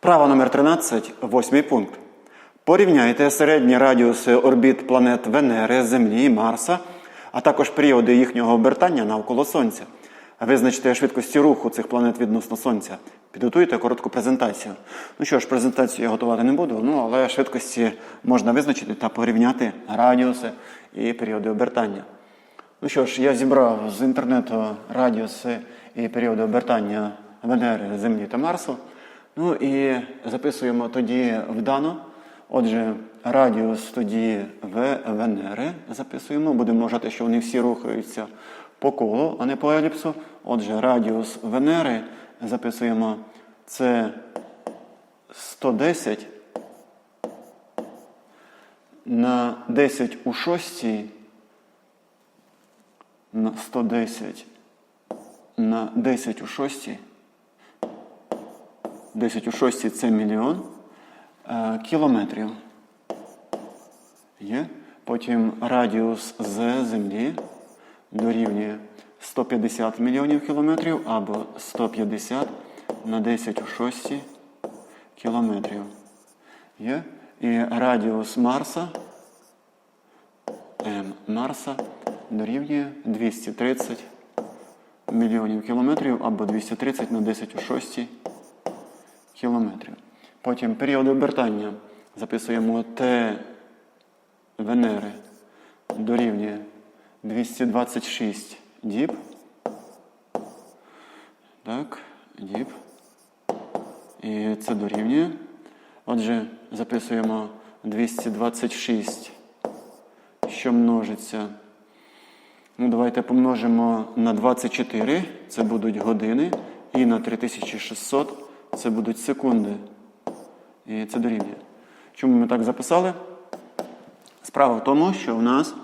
Вправа номер 13, восьмий пункт. Порівняйте середні радіуси орбіт планет Венери, Землі, Марса, а також періоди їхнього обертання навколо Сонця. Визначте швидкості руху цих планет відносно Сонця. Підготуйте коротку презентацію. Ну що ж, презентацію я готувати не буду, ну але швидкості можна визначити та порівняти радіуси і періоди обертання. Ну що ж, я зібрав з інтернету радіуси і періоди обертання Венери, Землі та Марсу. Ну і записуємо тоді вдано. Отже, радіус тоді В Венери записуємо. Будемо вважати, що вони всі рухаються по колу, а не по еліпсу. Отже, радіус Венери записуємо це 110 на 10 у шостій на 110 на 10 у шостій. 10 у шостій це мільйон е, кілометрів. Є. Потім радіус з Землі дорівнює 150 мільйонів кілометрів або 150 на 10 у шостій кілометрів. Є. І радіус Марса М Марса дорівнює 230 мільйонів кілометрів або 230 на 10 у 6 кілометрів. Потім період обертання записуємо Т Венери дорівнює 226 діб. Так, діб. І це дорівнює. Отже, записуємо 226 що множиться. Ну, Давайте помножимо на 24, це будуть години, і на 3600 це будуть секунди. І це дорівнює. Чому ми так записали? Справа в тому, що у нас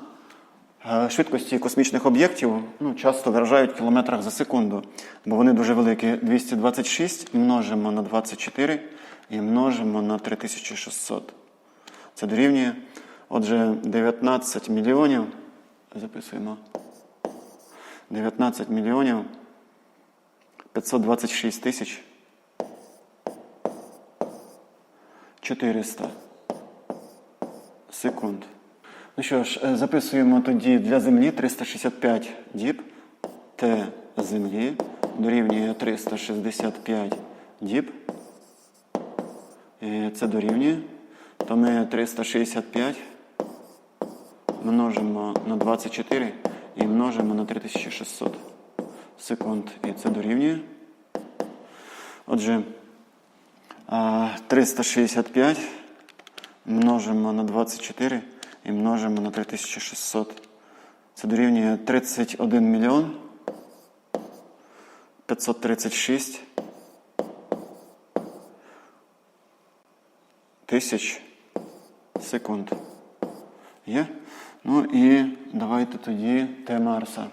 е, швидкості космічних об'єктів ну, часто виражають в кілометрах за секунду, бо вони дуже великі. 226 множимо на 24 і множимо на 3600. Це дорівнює. Отже, 19 мільйонів. Записуємо. 19 мільйонів 526 тисяч 400 секунд. Ну що ж, е, записуємо тоді для Землі 365 діб. Т Землі дорівнює 365 діб. І це дорівнює. То ми 365 множимо на 24 і множимо на 3600 секунд. І це дорівнює. Отже, 365 множимо на 24 і множимо на 3600. Це дорівнює 31 мільйон 536 тисяч секунд. Є? Ну і давайте тоді Т Марса.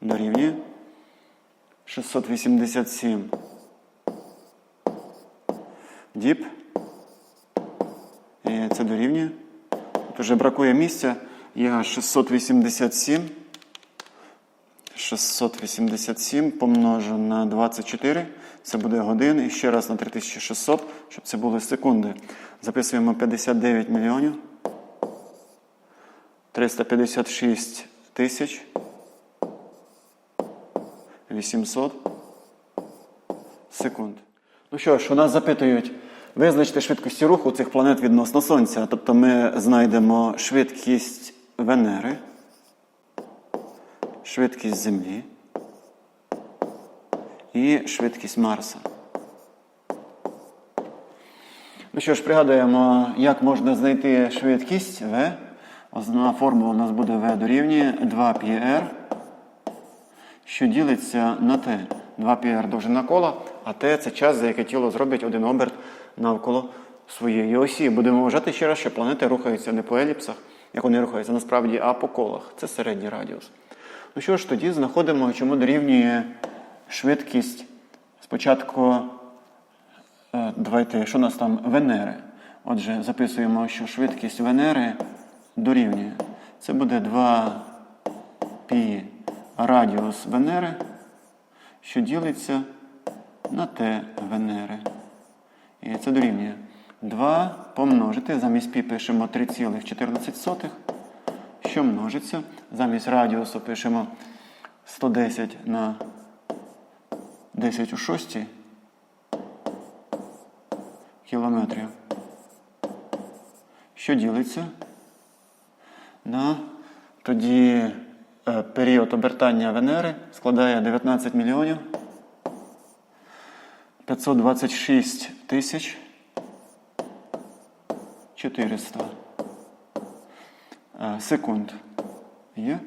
Дорівнює 687 діб. І це дорівнює. Тут вже бракує місця. Є 687. 687 помножу на 24. Це буде годин. І ще раз на 3600, щоб це були секунди. Записуємо 59 мільйонів. 356 тисяч 800 секунд. Ну що ж, у нас запитують, визначте швидкості руху цих планет відносно Сонця. Тобто ми знайдемо швидкість Венери, швидкість Землі і швидкість Марса. Ну що ж, пригадуємо, як можна знайти швидкість В. Основна формула у нас буде V дорівнює 2πr, що ділиться на T. 2πr довжина кола, а T це час, за який тіло зробить один оберт навколо своєї осі. Будемо вважати ще раз, що планети рухаються не по еліпсах, як вони рухаються насправді, а по колах. Це середній радіус. Ну що ж, тоді знаходимо, чому дорівнює швидкість спочатку. е, Давайте, що у нас там Венери. Отже, записуємо, що швидкість Венери дорівнює. Це буде 2 π радіус Венери, що ділиться на Т Венери. І це дорівнює 2 помножити, замість пі пишемо 3,14, що множиться. Замість радіусу пишемо 110 на 10 у 6 кілометрів. Що ділиться? На тоді е, період обертання Венери складає 19 мільйонів 526 тисяч 400 е, секунд. Є?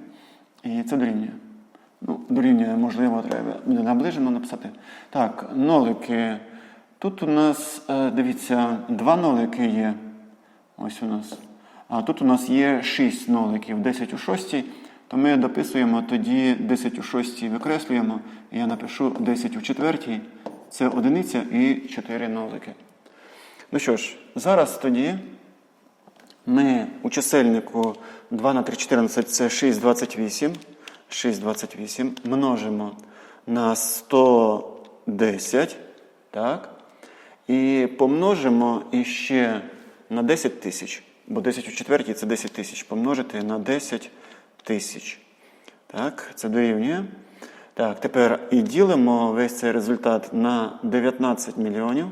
І це дорівнює. Ну, дорівнює, можливо, треба буде наближено написати. Так, нолики. Тут у нас, е, дивіться, два нолики є. Ось у нас. А тут у нас є 6 ноликів, 10 у 6, то ми дописуємо тоді 10 у 6 викреслюємо. І я напишу 10 у 4, це одиниця і 4 нолики. Ну що ж, зараз тоді ми у чисельнику 2 на 3, 14 це 6,28. 6,28 множимо на 110. Так? І помножимо іще на 10 тисяч. Бо 10 у четвертій це 10 тисяч. Помножити на 10 тисяч. Так, це дорівнює. Так, тепер і ділимо весь цей результат на 19 мільйонів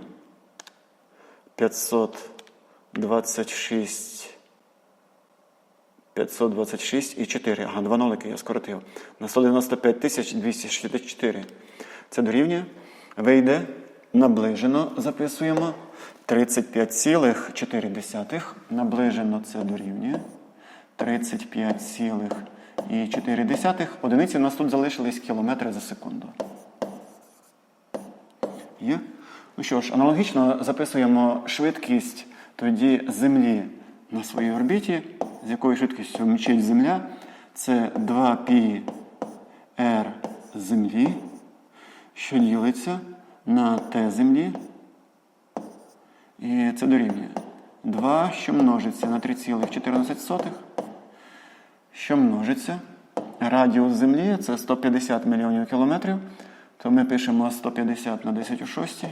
526 526 і 4. Ага, два нолики я скоротив. На 195 тисяч 264. Це дорівнює. Вийде наближено, записуємо. 35,4. Наближено це дорівнює. 35,4. Одиниці у нас тут залишились кілометри за секунду. Є? Ну що ж, аналогічно записуємо швидкість тоді Землі на своїй орбіті, з якою швидкістю мчить Земля. Це 2π r Землі, що ділиться на Т Землі. І це дорівнює 2, що множиться на 3,14, що множиться. Радіус Землі це 150 мільйонів кілометрів. То ми пишемо 150 на 10 у 6.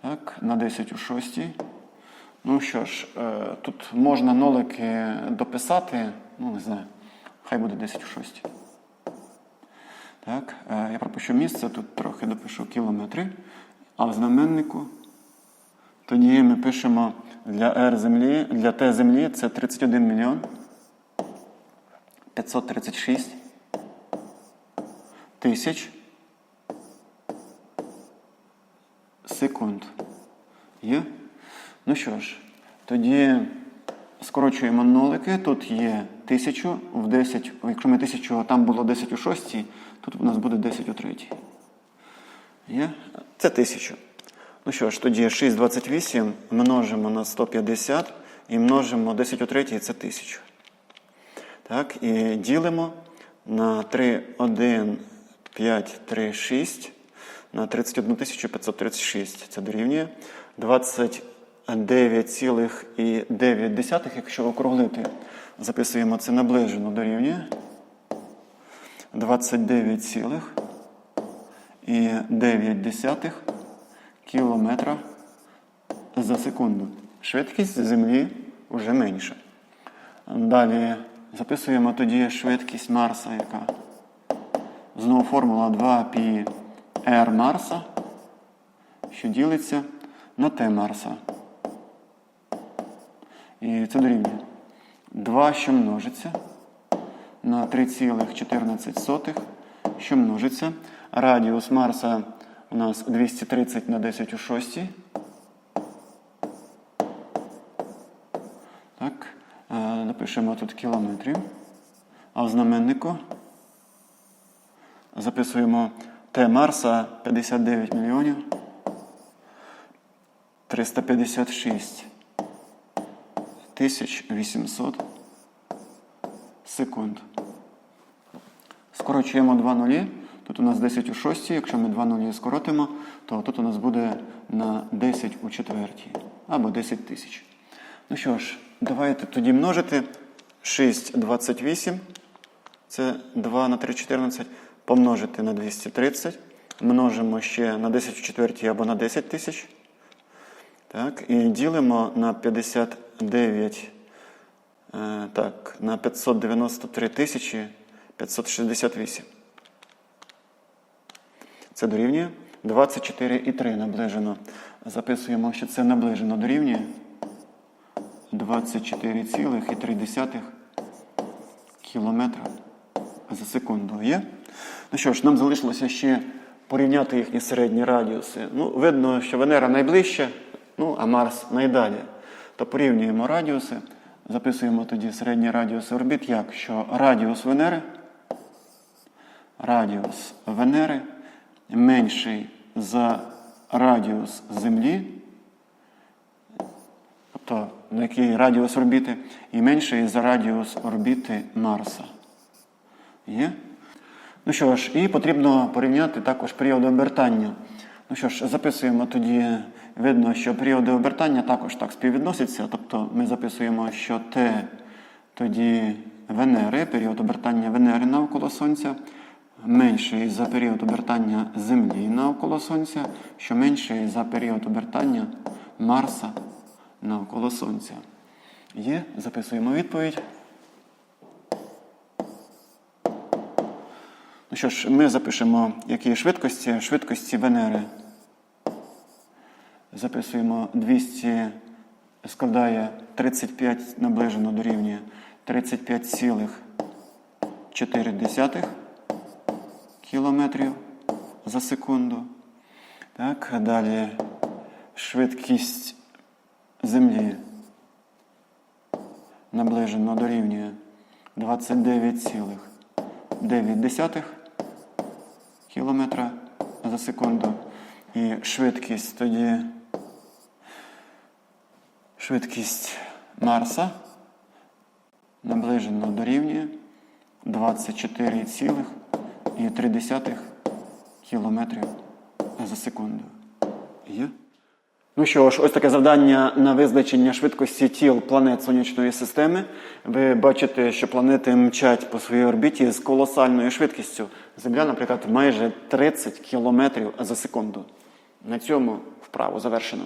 Так, на 10 у 6. Ну що ж, е, тут можна нолики дописати, ну не знаю, хай буде 10 у 6. Так, е, я пропущу місце, тут трохи допишу кілометри. А в знаменнику тоді ми пишемо для R землі, для Т землі це 31 мільйон 536 тисяч секунд. Є? Ну що ж, тоді скорочуємо нолики. Тут є 1000 в 10, якщо ми 1000, там було 10 у 6, тут у нас буде 10 у 3. Є? Це 1000. Ну що ж, тоді 6,28 множимо на 150 і множимо 10 у 3, це 1000. Так, і ділимо на 3, 1, 5, 3, 6 на 31 536. Це дорівнює 29,9, якщо округлити, записуємо це наближено дорівнює 29,9 кілометра за секунду. Швидкість Землі вже менша. Далі записуємо тоді швидкість Марса, яка знову формула 2π r Марса, що ділиться на Т Марса. І це дорівнює 2, що множиться на 3,14, що множиться. Радіус Марса у нас 230 на 10 у 6. Так, напишемо тут кілометрів. А в знаменнику записуємо Т Марса 59 мільйонів 356 тисяч 800 секунд. Скорочуємо два нулі. Тут у нас 10 у 6, якщо ми два нулі скоротимо, то тут у нас буде на 10 у четвертій або 10 тисяч. Ну що ж, давайте тоді множити 6, 28. Це 2 на 3, 14. Помножити на 230. множимо ще на 10 в четвертій або на 10 тисяч. Так, і ділимо на 59, е, так, на 593 тисячі 568. Це дорівнює 24,3 наближено. Записуємо, що це наближено дорівнює 24,3 кілометра за секунду. Є? Ну що ж, нам залишилося ще порівняти їхні середні радіуси. Ну, видно, що Венера найближче, ну, а Марс найдалі. То порівнюємо радіуси. Записуємо тоді середні радіуси орбіт, як що радіус Венери, радіус Венери менший за радіус Землі, тобто на який радіус орбіти, і менший за радіус орбіти Марса. Є? Ну що ж, і потрібно порівняти також періоди обертання. Ну що ж, записуємо тоді, видно, що періоди обертання також так співвідносяться. Тобто ми записуємо, що Т тоді Венери, період обертання Венери навколо Сонця, менший за період обертання Землі навколо Сонця, що менший за період обертання Марса навколо Сонця. Є, записуємо відповідь. Ну що ж, ми запишемо, які швидкості. Швидкості Венери. Записуємо 200, складає 35 наближено дорівнює 35,4 кілометрів за секунду. Так, далі швидкість Землі наближено дорівнює 29,9 кілометра за секунду. І швидкість тоді швидкість Марса наближено дорівнює 24,3 кілометрів за секунду. Є? Ну що ж, ось таке завдання на визначення швидкості тіл планет сонячної системи. Ви бачите, що планети мчать по своїй орбіті з колосальною швидкістю. Земля, наприклад, майже 30 км за секунду. На цьому вправу завершено.